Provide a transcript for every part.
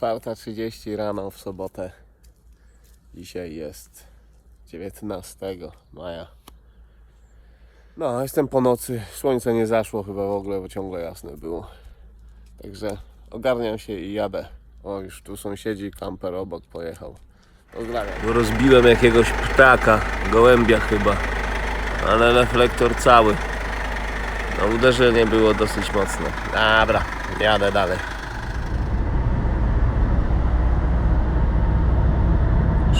4.30 rano w sobotę. Dzisiaj jest 19 maja. No, jestem po nocy. Słońce nie zaszło chyba w ogóle, bo ciągle jasne było. Także ogarniam się i jadę. O, już tu sąsiedzi, kamper obok pojechał. Pozdrawiam. Rozbiłem jakiegoś ptaka, gołębia chyba, ale reflektor cały. No uderzenie było dosyć mocne. Dobra, jadę dalej.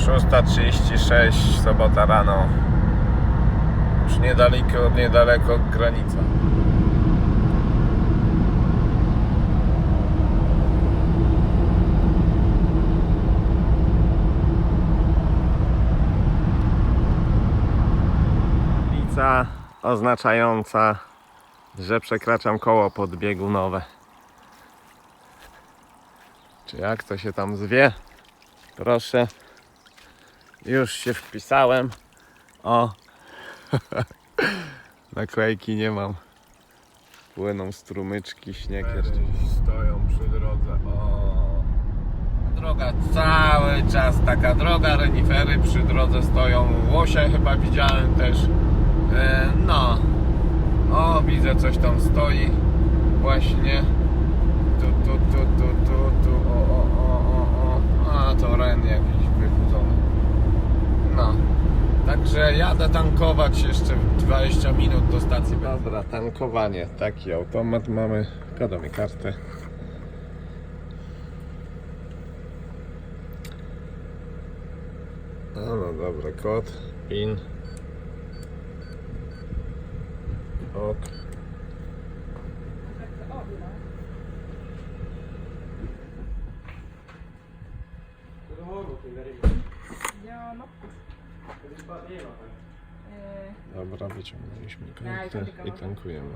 6.36, sobota rano. Już niedaleko, niedaleko granica. Tablica oznaczająca, że przekraczam koło podbiegunowe. Czy jak to się tam zwie? Proszę. Już się wpisałem. O. Naklejki nie mam. Płyną strumyczki, śnieg jeszcze. Stoją przy drodze. O. Droga cały czas taka droga, renifery przy drodze stoją. Łosie chyba widziałem też. E, no. O, widzę coś tam stoi. Właśnie. Tu, tu, tu, tu, tu, tu. O, o, o, o, o. A, to ren jakiś. No. Także jadę tankować jeszcze 20 minut do stacji. Dobra, tankowanie. Taki automat mamy. Podamy kartę. No, no dobra, kod, pin. Ok. Dobra, wyciągnęliśmy kartę i tankujemy.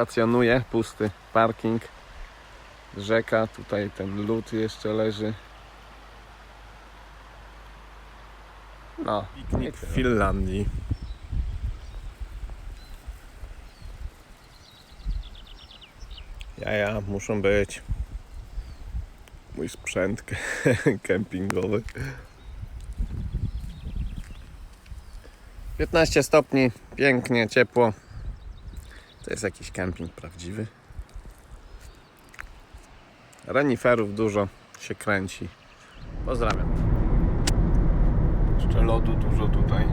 Stacjonuje, pusty parking, rzeka, tutaj ten lód jeszcze leży. No, piknik w Finlandii. Jaja muszą być. Mój sprzęt kempingowy. 15 stopni, pięknie, ciepło. To jest jakiś kemping prawdziwy. Reniferów dużo się kręci. Pozdrawiam. Jeszcze lodu dużo tutaj.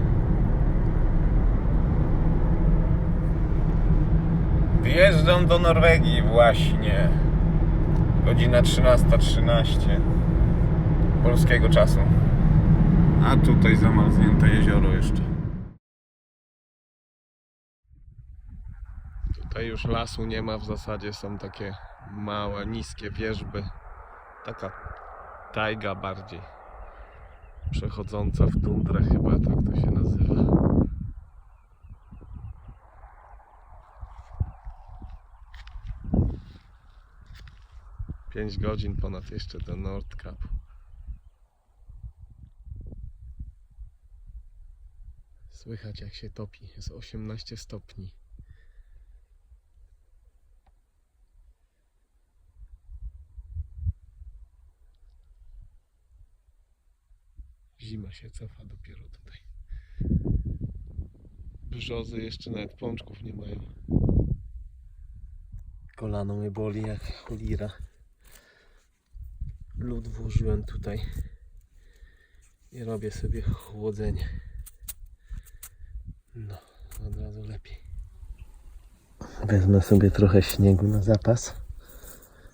Wjeżdżam do Norwegii właśnie. Godzina 13.13 polskiego czasu. A tutaj zamarznięte jezioro jeszcze. Tutaj już lasu nie ma, w zasadzie są takie małe, niskie wierzby. Taka tajga bardziej. Przechodząca w tundrę chyba tak to się nazywa. Pięć godzin ponad jeszcze do Nordkapu. Słychać jak się topi. Jest 18 stopni. Zima się cofa dopiero tutaj. Brzozy jeszcze nawet pączków nie mają. Kolano mnie boli jak cholera. Lód włożyłem tutaj i robię sobie chłodzenie. No, od razu lepiej. Wezmę sobie trochę śniegu na zapas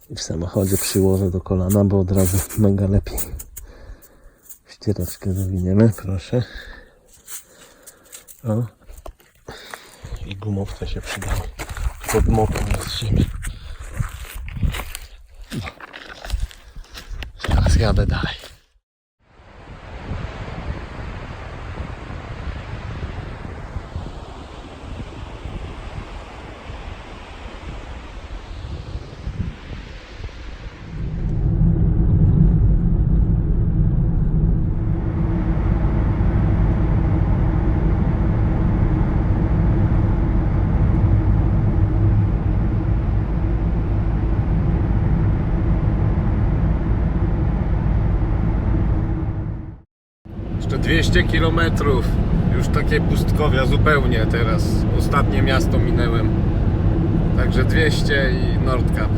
i w samochodzie przyłożę do kolana, bo od razu mega lepiej. Ściereczkę zawiniemy, proszę. O. I gumowce się przydały. Pod mopą z ziemi. Teraz jadę dalej. Jeszcze 200 km. Już takie pustkowia zupełnie teraz. Ostatnie miasto minęłem. Także 200 i Nordkap.